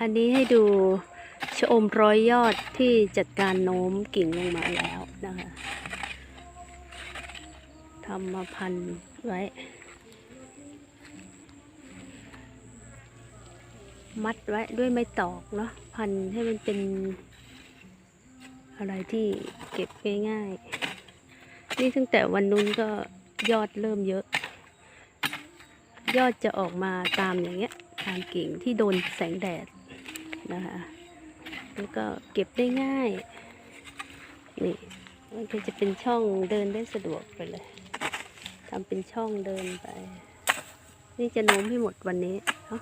อันนี้ให้ดูชะอมร้อยยอดที่จัดการโน้มกิ่งลงมาแล้วนะคะทำมาพันไว้ มัดไว้ด้วยไม้ตอกเนาะพันให้มันเป็น อะไรที่เก็บง่ายๆ นี่ตั้งแต่วันนู้นก็ยอดเริ่มเยอะ ยอดจะออกมาตามอย่างเงี้ย ทานกิ่งที่โดนแสงแดดนะคะแล้วก็เก็บได้ง่ายนี่มันก็จะเป็นช่องเดินได้สะดวกไปเลยทำเป็นช่องเดินไป นี่จะโน้มให้หมดวันนี้เนาะ